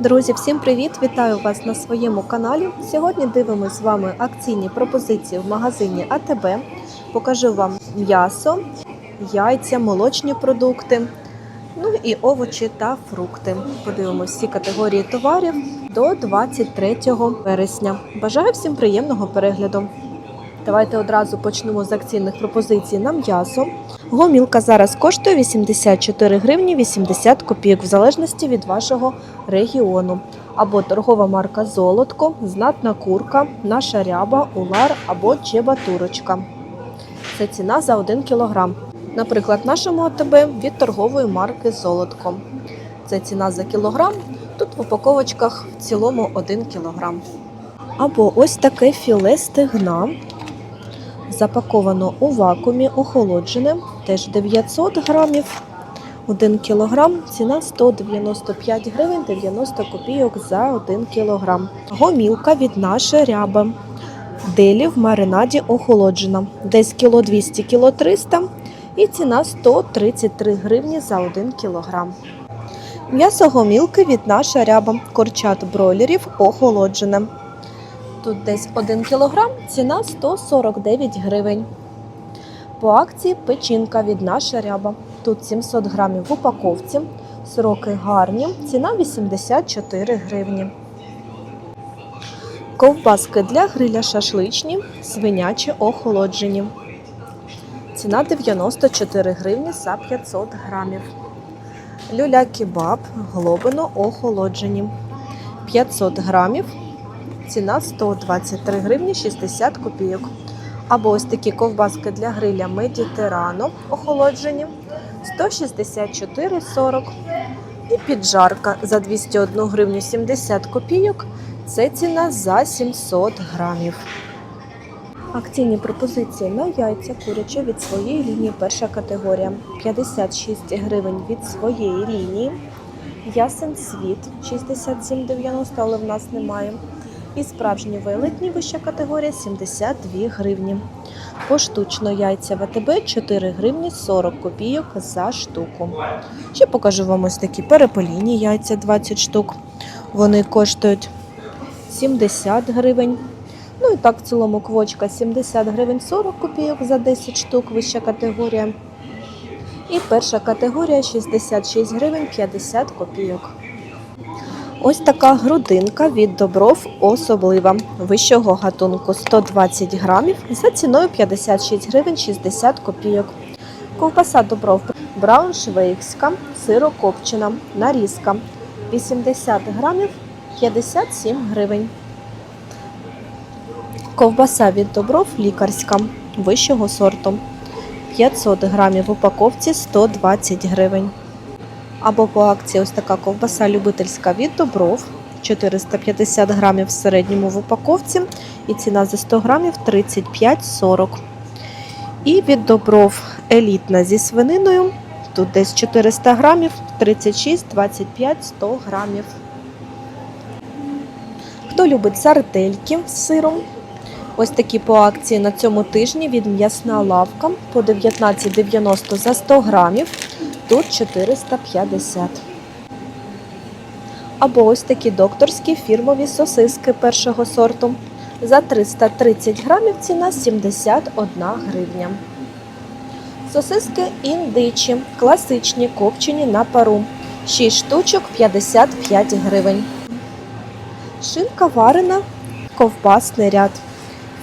Друзі, всім привіт! Вітаю вас на своєму каналі. Сьогодні дивимося з вами акційні пропозиції в магазині АТБ. Покажу вам м'ясо, яйця, молочні продукти, ну і овочі та фрукти. Подивимось всі категорії товарів до 23 вересня. Бажаю всім приємного перегляду. Давайте одразу почнемо з акційних пропозицій на м'ясо. Гомілка зараз коштує 84 гривні 80 копійок в залежності від вашого регіону. Або торгова марка Золотко, знатна курка, наша ряба, улар або чебатурочка. Це ціна за 1 кілограм. Наприклад, нашому АТБ від торгової марки Золотко. Це ціна за кілограм. Тут в упаковочках в цілому 1 кілограм. Або ось таке філе стегна запаковано у вакуумі, охолоджене, теж 900 грамів. 1 кілограм, ціна 195 гривень 90 копійок за 1 кілограм. Гомілка від наша ряба. Делі в маринаді охолоджена. Десь кіло 200, кіло 300 і ціна 133 гривні за 1 кілограм. М'ясо гомілки від наша ряба. Корчат бройлерів охолоджене. Тут десь 1 кілограм, ціна 149 гривень. По акції печінка від наша ряба. Тут 700 грамів в упаковці. Сроки гарні, ціна 84 гривні. Ковбаски для гриля шашличні, свинячі охолоджені. Ціна 94 гривні за 500 грамів. Люля кебаб глобино охолоджені. 500 грамів Ціна 123 гривні 60 копійок. Або ось такі ковбаски для гриля Медітерано охолоджені 164,40. І піджарка за 201 гривню 70 копійок. Це ціна за 700 грамів. Акційні пропозиції на яйця куряче від своєї лінії перша категорія 56 гривень від своєї лінії. Ясен світ 67,90, але в нас немає. І справжні велетні вища категорія 72 гривні. Поштучно яйця ВТБ 4 гривні 40 копійок за штуку. Ще покажу вам ось такі перепеліні яйця 20 штук. Вони коштують 70 гривень. Ну і так в цілому квочка 70 гривень 40 копійок за 10 штук, вища категорія. І перша категорія 66 гривень 50 копійок. Ось така грудинка від добров особлива вищого гатунку 120 грамів за ціною 56 гривень 60 копійок. Ковбаса добров брауншвейгська, сирокопчена, нарізка 80 грамів 57 гривень. Ковбаса від добров лікарська вищого сорту 500 грамів в упаковці 120 гривень. Або по акції ось така ковбаса любительська від добров 450 грамів в середньому в упаковці. І ціна за 100 грамів 35,40. І від добров елітна зі свининою. Тут десь 400 грамів, 36, 25, 100 грамів. Хто любить сардельки з сиром? Ось такі по акції на цьому тижні від м'ясна лавка по 19,90 за 100 грамів. Тут 450. Або ось такі докторські фірмові сосиски першого сорту. За 330 грамів ціна 71 гривня. Сосиски індичі, класичні, копчені на пару. 6 штучок 55 гривень. Шинка варена, ковбасний ряд.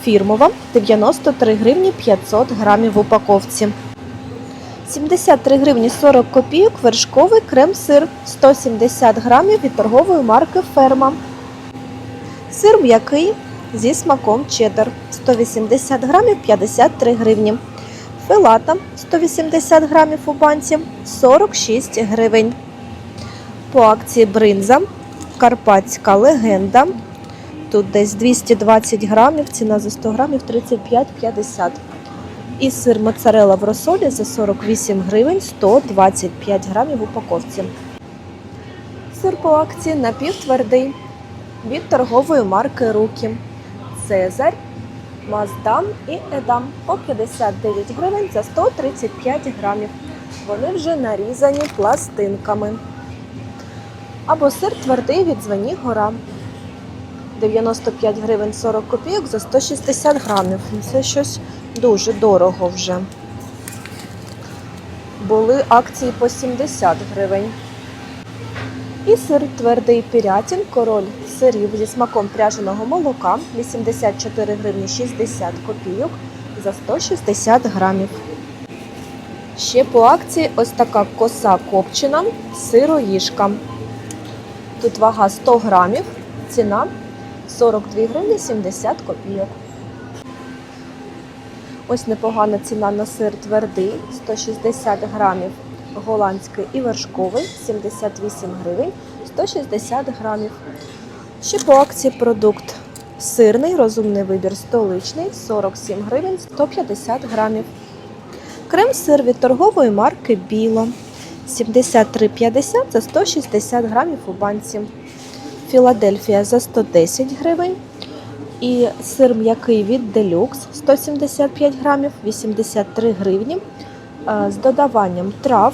Фірмова 93 гривні 500 грамів в упаковці. 73 гривні 40 копійок вершковий крем-сир 170 грамів від торгової марки Ферма. Сир м'який зі смаком чеддер 180 грамів 53 гривні. Филата 180 грамів у банці 46 гривень. По акції бринза Карпатська легенда. Тут десь 220 грамів, ціна за 100 грамів 35,50 і сир моцарелла в розсолі за 48 гривень 125 грамів в упаковці. Сир по акції напівтвердий від торгової марки Руки. Цезарь, Маздан і Едам по 59 гривень за 135 грамів. Вони вже нарізані пластинками. Або сир твердий від звені гора. 95 гривень 40 копійок за 160 грамів. Ну, Це щось дуже дорого вже. Були акції по 70 гривень. І сир твердий пірятін, король сирів зі смаком пряженого молока 84 гривні 60 копійок за 160 грамів. Ще по акції ось така коса копчена сироїжка. Тут вага 100 грамів, ціна 42 гривні 70 копійок. Ось непогана ціна на сир твердий 160 грамів, голландський і вершковий 78 гривень 160 грамів. Ще по акції продукт сирний, розумний вибір столичний 47 гривень 150 грамів. Крем-сир від торгової марки Біло 73,50 за 160 грамів у банці. Філадельфія за 110 гривень. І сир м'який від Делюкс 175 грамів, 83 гривні з додаванням трав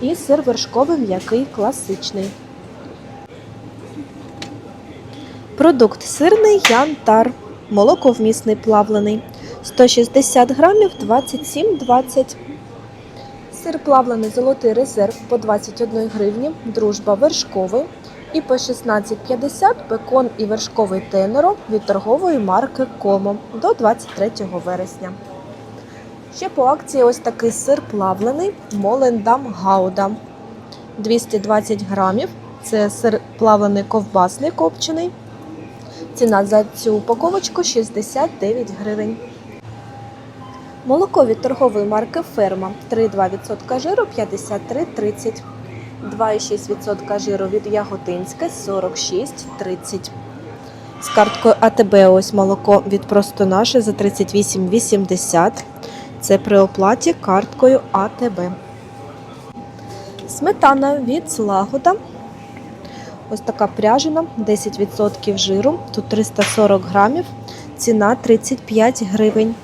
і сир вершковий м'який класичний. Продукт сирний янтар, молоковмісний плавлений 160 грамів 27,20. Сир плавлений золотий резерв по 21 гривні, дружба вершковий і по 16,50 бекон і вершковий тенеро від торгової марки Комо до 23 вересня. Ще по акції ось такий сир плавлений Молендам Гауда 220 грамів. Це сир плавлений ковбасний копчений. Ціна за цю упаковочку 69 гривень. Молоко від торгової марки Ферма 3,2% жиру 53,30. 2,6% жиру від Яготинське 46,30. З карткою АТБ ось молоко від просто наше за 38,80. Це при оплаті карткою АТБ. Сметана від Слагода. Ось така пряжена, 10% жиру. Тут 340 грамів. Ціна 35 гривень.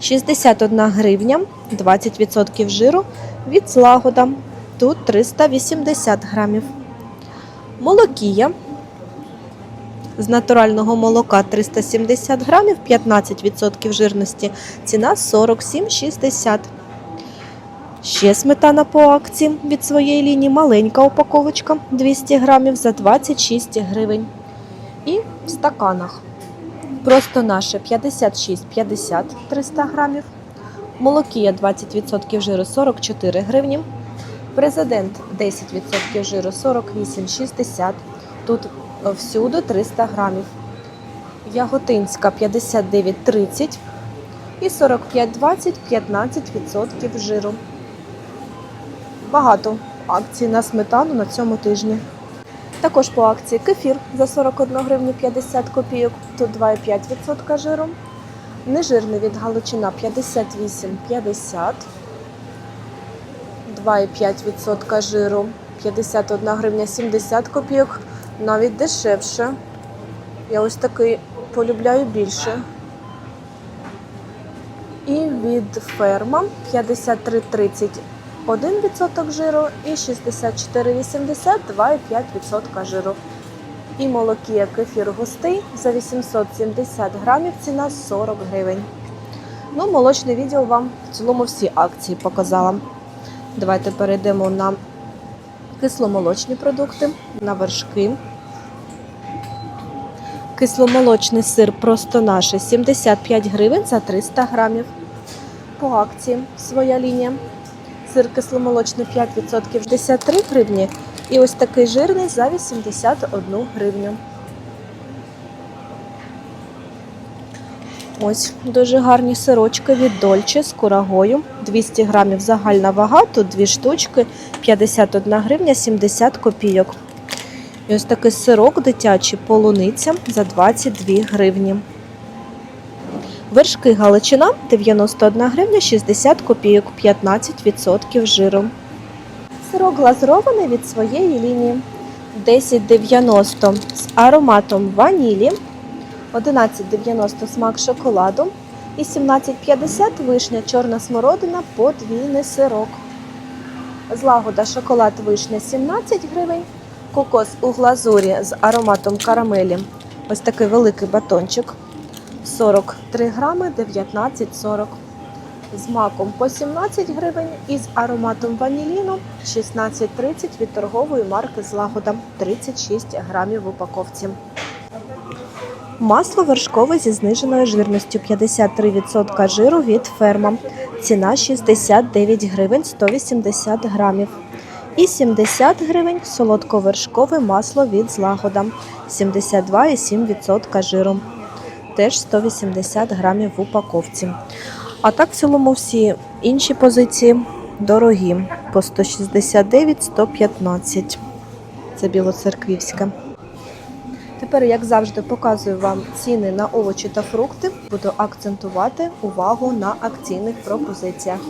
61 гривня, 20% жиру від Слагода. Тут 380 грамів. Молокія з натурального молока 370 грамів, 15% жирності. Ціна 47,60. Ще сметана по акції від своєї лінії маленька упаковочка 200 грамів за 26 гривень. І в стаканах. Просто наше 56,50 300 грамів. Молокія 20% жиру 44 гривні. Президент 10% жиру 48,60. Тут всюди 300 грамів. Яготинська 59,30 і 45,20 15% жиру. Багато акцій на сметану на цьому тижні. Також по акції кефір за 41 гривню 50 копійок, тут 2,5% жиру. Нежирний від Галичина 58,50. 2,5% жиру, 51 гривня 70 копійок, навіть дешевше. Я ось такий полюбляю більше. І від ферма 53,30 1% жиру і 64,80 2,5% жиру. І молокія кефір густий за 870 грамів ціна 40 гривень. Ну, молочний відділ вам в цілому всі акції показала. Давайте перейдемо на кисломолочні продукти, на вершки. Кисломолочний сир просто наше 75 гривень за 300 грамів. По акції своя лінія. Сир кисломолочний 5% 63 гривні. І ось такий жирний за 81 гривню. Ось дуже гарні сирочки від Дольче з курагою. 200 грамів загальна вага, тут дві штучки, 51 гривня 70 копійок. І ось такий сирок дитячий полуниця за 22 гривні. Вершки Галичина 91 гривня 60 копійок, 15% жиру. Сирок глазурований від своєї лінії 10,90 з ароматом ванілі, 11,90 смак шоколаду і 17,50 вишня чорна смородина подвійний сирок. Злагода шоколад вишня 17 гривень, Кокос у глазурі з ароматом карамелі. Ось такий великий батончик. 43 грами 19,40. З маком по 17 гривень і з ароматом ваніліну 16,30 від торгової марки Злагода 36 грамів в упаковці. Масло вершкове зі зниженою жирністю 53% жиру від ферма. Ціна 69 гривень 180 грамів. І 70 гривень солодковершкове масло від злагода 72,7% жиру. Теж 180 грамів в упаковці. А так в цілому всі інші позиції дорогі по 169-115. Це білоцерквівська. Тепер, як завжди, показую вам ціни на овочі та фрукти. Буду акцентувати увагу на акційних пропозиціях.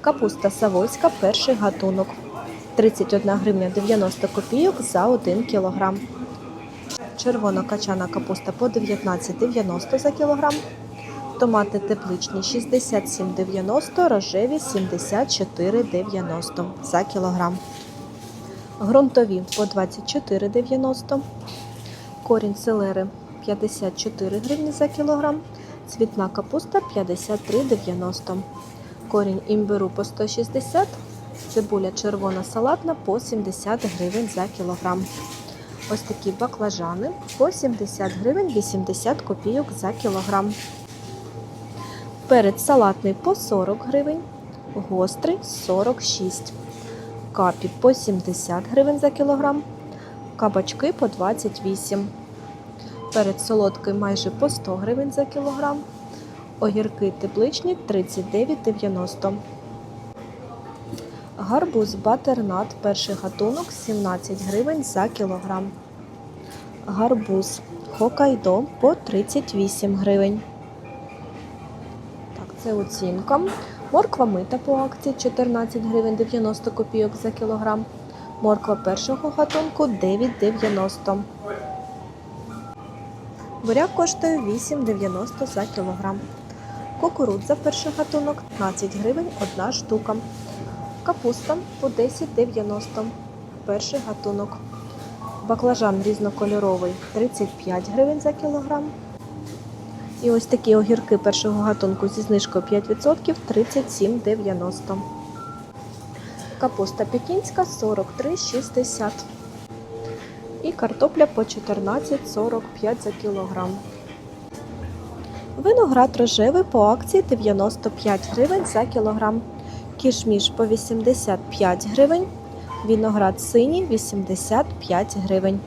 Капуста савойська, перший гатунок. 31 гривня 90 копійок за 1 кілограм. Червона качана капуста по 19,90 за кілограм. Томати тепличні 67,90, рожеві 74,90 за кілограм. Грунтові по 24,90. Корінь селери 54 гривні за кілограм. Цвітна капуста 53,90. Корінь імбиру по 160. Цибуля червона салатна по 70 гривень за кілограм. Ось такі баклажани по 70 гривень 80 копійок за кілограм. Перець салатний по 40 гривень, гострий 46. Капі по 70 гривень за кілограм, кабачки по 28. Перець солодкий майже по 100 гривень за кілограм. Огірки тепличні 39,90. Гарбуз батернат перший гатунок 17 гривень за кілограм. Гарбуз Хокайдо по 38 гривень. Так, це оцінка. Морква мита по акції 14 гривень 90 копійок за кілограм. Морква першого гатунку 9,90. Буряк коштує 8,90 за кілограм. Кукурудза перший гатунок 15 гривень одна штука. Капуста по 10,90 перший гатунок. Баклажан різнокольоровий 35 гривень за кілограм. І ось такі огірки першого гатунку зі знижкою 5% 37,90. Капуста пекінська 43,60. І картопля по 14,45 за кілограм. Виноград рожевий по акції 95 гривень за кілограм. Кішміш по 85 гривень. Виноград синій 85 гривень.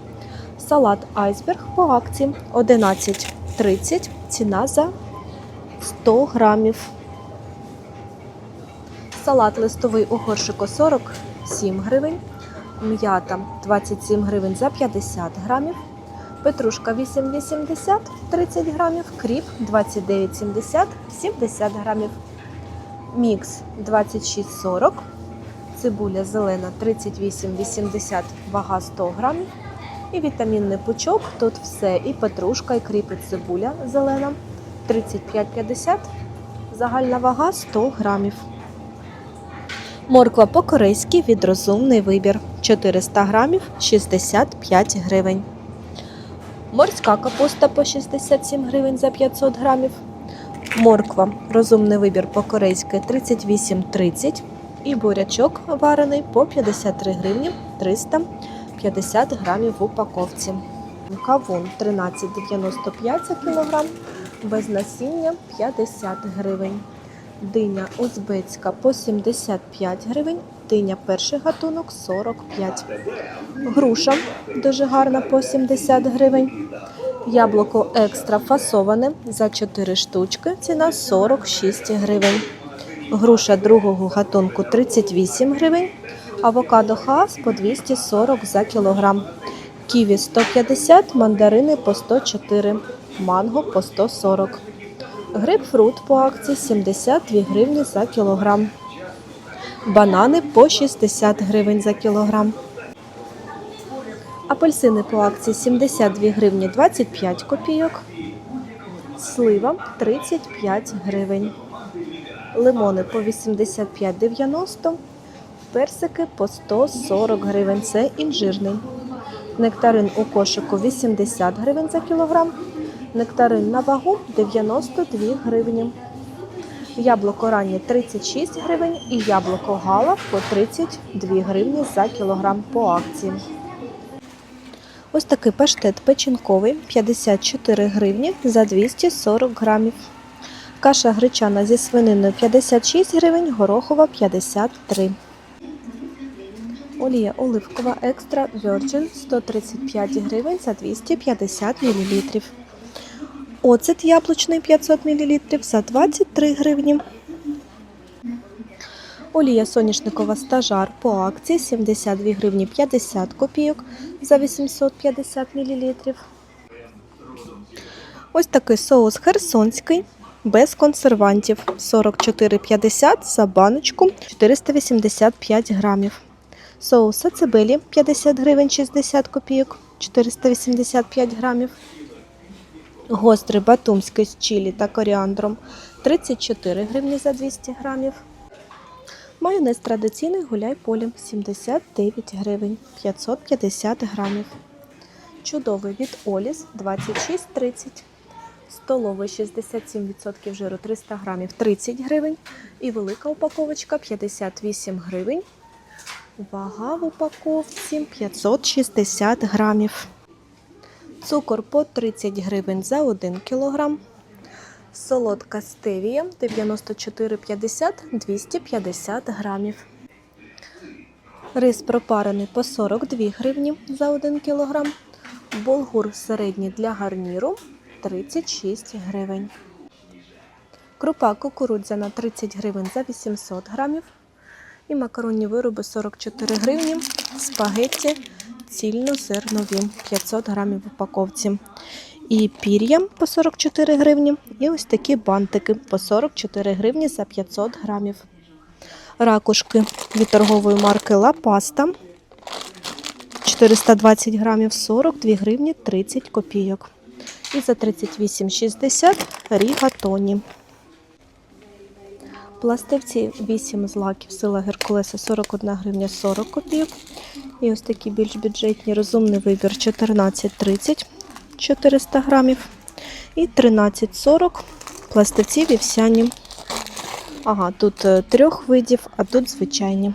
Салат айсберг по акції 11,30. Ціна за 100 грамів. Салат листовий у горшику 47 гривень. М'ята 27 гривень за 50 грамів. Петрушка 8,80 30 грамів. Кріп 29,70 70 грамів. Мікс 26,40. Цибуля зелена 38,80 вага 100 грамів. І вітамінний пучок. Тут все. І петрушка, і кріп, і цибуля зелена 35,50. Загальна вага 100 грамів. Морква по-корейськи від розумний вибір 400 грамів 65 гривень. Морська капуста по 67 гривень за 500 грамів. Морква розумний вибір по-корейськи 38,30 і бурячок варений по 53 гривні 350 грамів в упаковці. Кавун 13,95 за кілограм, без насіння 50 гривень. Диня узбецька по 75 гривень, диня перший гатунок 45. Груша дуже гарна по 70 гривень. Яблуко екстра фасоване за 4 штучки, ціна 46 гривень. Груша другого гатунку 38 гривень. Авокадо хаас по 240 за кілограм. Ківі 150, мандарини по 104, манго по 140. Грейпфрут по акції 72 гривні за кілограм. Банани по 60 гривень за кілограм. Апельсини по акції 72 гривні 25 копійок. Слива 35 гривень. Лимони по 85,90. Персики по 140 гривень. Це інжирний. Нектарин у кошику 80 гривень за кілограм. Нектарин на вагу 92 гривні. Яблуко раннє 36 гривень і яблуко гала по 32 гривні за кілограм по акції. Ось такий паштет печінковий 54 гривні за 240 грамів. Каша гречана зі свининою 56 гривень, горохова 53. Олія оливкова екстра Virgin 135 гривень за 250 мл. Оцет яблучний 500 мл за 23 гривні. Олія соняшникова стажар по акції 72 гривні 50 копійок за 850 мл. Ось такий соус херсонський без консервантів 44,50 за баночку 485 грамів. Соус сацебелі 50 гривень 60 копійок 485 грамів. Гострий батумський з чилі та коріандром 34 гривні за 200 грамів. Майонез традиційний гуляй полі 79 гривень 550 грамів. Чудовий від Оліс 26,30. Столовий 67% жиру 300 грамів 30 гривень. І велика упаковочка 58 гривень. Вага в упаковці 560 грамів. Цукор по 30 гривень за 1 кілограм. Солодка стевія 94,50 250 грамів. Рис пропарений по 42 гривні за 1 кілограм. Болгур середній для гарніру 36 гривень. Крупа кукурудзяна 30 гривень за 800 грамів. І макаронні вироби 44 гривні. Спагетті цільнозернові 500 грамів в упаковці. І пір'я по 44 гривні. І ось такі бантики по 44 гривні за 500 грамів. Ракушки від торгової марки Ла Паста 420 грамів 42 гривні 30 копійок. І за 38,60 рігатоні. Пластивці 8 злаків сила Геркулеса 41 гривня 40 копійок. І ось такі більш бюджетні розумний вибір 14,30 400 грамів. І 13,40 пластиці вівсяні. Ага, тут е, трьох видів, а тут звичайні.